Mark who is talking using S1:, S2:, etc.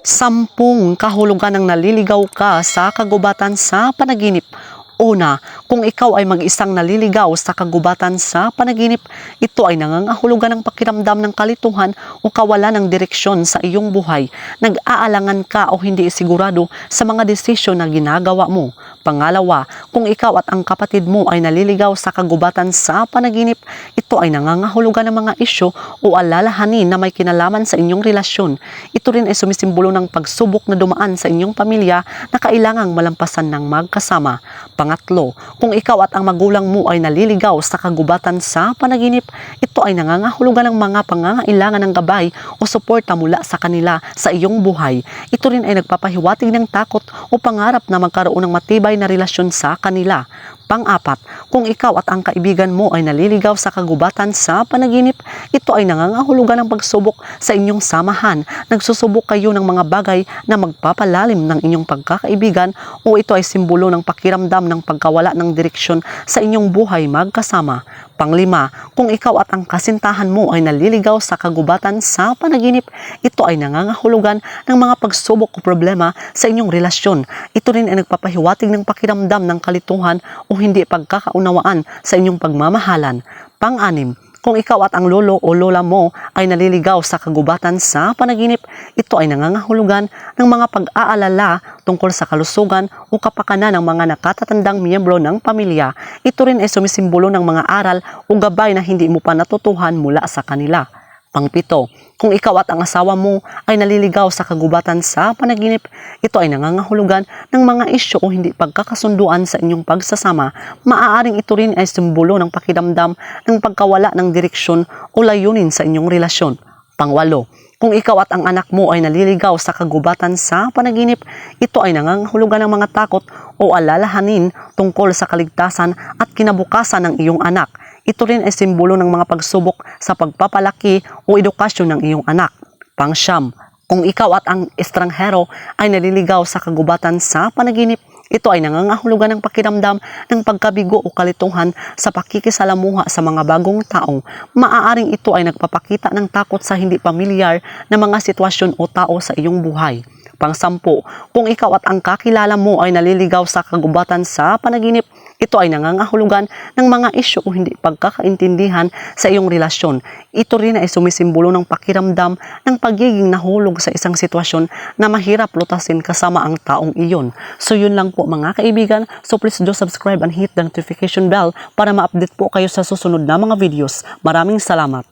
S1: Sampung kahulugan ng naliligaw ka sa kagubatan sa panaginip. Una, kung ikaw ay mag-isang naliligaw sa kagubatan sa panaginip, ito ay nangangahulugan ng pakiramdam ng kalituhan o kawalan ng direksyon sa iyong buhay. Nag-aalangan ka o hindi sigurado sa mga desisyon na ginagawa mo. Pangalawa, kung ikaw at ang kapatid mo ay naliligaw sa kagubatan sa panaginip, ito ay nangangahulugan ng mga isyo o alalahanin na may kinalaman sa inyong relasyon. Ito rin ay sumisimbolo ng pagsubok na dumaan sa inyong pamilya na kailangang malampasan ng magkasama. Pangatlo, kung ikaw at ang magulang mo ay naliligaw sa kagubatan sa panaginip, ito ay nangangahulugan ng mga pangangailangan ng gabay o suporta mula sa kanila sa iyong buhay. Ito rin ay nagpapahiwatig ng takot o pangarap na magkaroon ng matibay na relasyon sa kanila. Pang-apat, kung ikaw at ang kaibigan mo ay naliligaw sa kagubatan sa panaginip, ito ay nangangahulugan ng pagsubok sa inyong samahan. Nagsusubok kayo ng mga bagay na magpapalalim ng inyong pagkakaibigan o ito ay simbolo ng pakiramdam ng pagkawala ng direksyon sa inyong buhay magkasama. Panglima, kung ikaw at ang kasintahan mo ay naliligaw sa kagubatan sa panaginip, ito ay nangangahulugan ng mga pagsubok o problema sa inyong relasyon. Ito rin ay nagpapahiwatig ng pakiramdam ng kalituhan o hindi pagkakaunawaan sa inyong pagmamahalan. Pang-anim, kung ikaw at ang lolo o lola mo ay naliligaw sa kagubatan sa panaginip, ito ay nangangahulugan ng mga pag-aalala tungkol sa kalusugan o kapakanan ng mga nakatatandang miyembro ng pamilya. Ito rin ay sumisimbolo ng mga aral o gabay na hindi mo pa natutuhan mula sa kanila. Pangpito, kung ikaw at ang asawa mo ay naliligaw sa kagubatan sa panaginip, ito ay nangangahulugan ng mga isyo o hindi pagkakasunduan sa inyong pagsasama. Maaaring ito rin ay simbolo ng pakidamdam ng pagkawala ng direksyon o layunin sa inyong relasyon. Pangwalo, kung ikaw at ang anak mo ay naliligaw sa kagubatan sa panaginip, ito ay nangangahulugan ng mga takot o alalahanin tungkol sa kaligtasan at kinabukasan ng iyong anak. Ito rin ay simbolo ng mga pagsubok sa pagpapalaki o edukasyon ng iyong anak. Pangsyam, kung ikaw at ang estranghero ay naliligaw sa kagubatan sa panaginip, ito ay nangangahulugan ng pakiramdam ng pagkabigo o kalituhan sa pakikisalamuha sa mga bagong tao. Maaaring ito ay nagpapakita ng takot sa hindi pamilyar na mga sitwasyon o tao sa iyong buhay. Pangsampu, kung ikaw at ang kakilala mo ay naliligaw sa kagubatan sa panaginip, ito ay nangangahulugan ng mga isyo o hindi pagkakaintindihan sa iyong relasyon. Ito rin ay sumisimbolo ng pakiramdam ng pagiging nahulog sa isang sitwasyon na mahirap lutasin kasama ang taong iyon. So yun lang po mga kaibigan. So please do subscribe and hit the notification bell para ma-update po kayo sa susunod na mga videos. Maraming salamat.